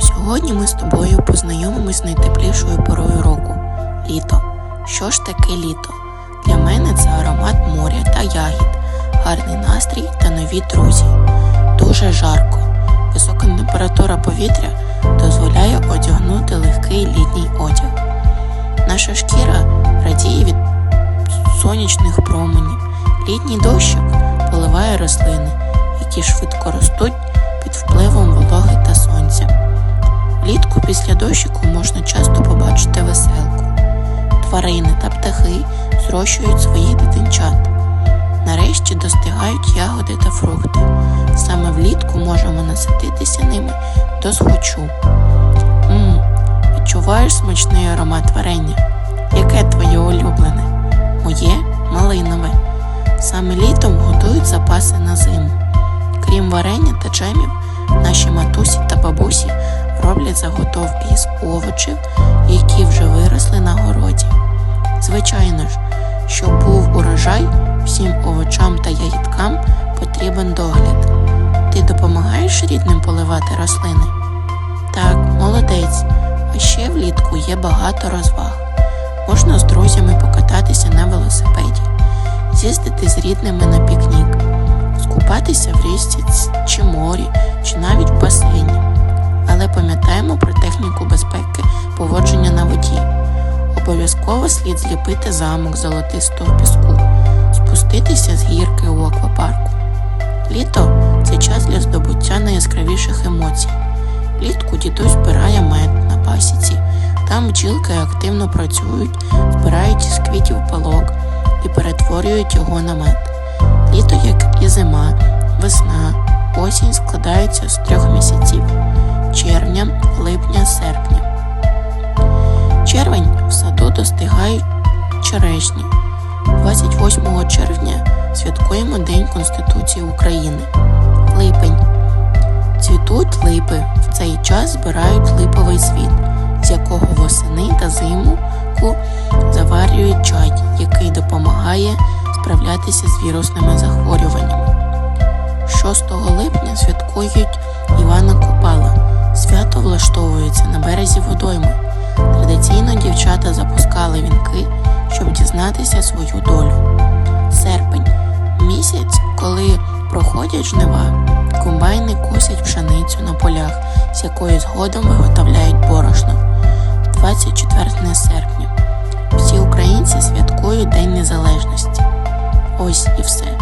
Сьогодні ми з тобою познайомимось з найтеплішою порою року літо. Що ж таке літо? Для мене це аромат моря та ягід, гарний настрій та нові друзі. Дуже жарко. Висока температура повітря дозволяє одягнути легкий літній одяг. Наша шкіра радіє від сонячних променів. Літній дощик поливає рослини, які швидко ростуть та сонця. Влітку після дощику можна часто побачити веселку. Тварини та птахи зрощують своїх дитинчат. Нарешті достигають ягоди та фрукти. Саме влітку можемо насититися ними до схочу. Мм, відчуваєш смачний аромат варення? Яке твоє улюблене? Моє малинове. Саме літом готують запаси на зиму. Крім варення та джемів, наші матусі та бабусі роблять заготовки із овочів, які вже виросли на городі. Звичайно ж, щоб був урожай, всім овочам та ягідкам потрібен догляд. Ти допомагаєш рідним поливати рослини? Так, молодець. А ще влітку є багато розваг. Можна з друзями покататися на велосипеді, з'їздити з рідними на пікнік, скупатися в річці Обов'язково слід зліпити замок золотистого піску, спуститися з гірки у аквапарку. Літо це час для здобуття найяскравіших емоцій. Влітку дідусь збирає мед на пасіці. Там бджілки активно працюють, збирають із квітів пилок і перетворюють його на мед. Літо, як і зима, весна, осінь складаються з трьох місяців червня, липня, серпня. Черешні. 28 червня святкуємо День Конституції України. Липень. Цвітуть липи. В цей час збирають липовий світ, з якого восени та зимку заварюють чай, який допомагає справлятися з вірусними захворюваннями. 6 липня святкують Івана Купала. Свято влаштовується на березі водойми. Традиційно дівчата запускали вінки, щоб дізнатися свою долю. Серпень місяць, коли проходять жнива, комбайни косять пшеницю на полях, з якої згодом виготовляють борошно. 24 серпня. Всі українці святкують День Незалежності. Ось і все.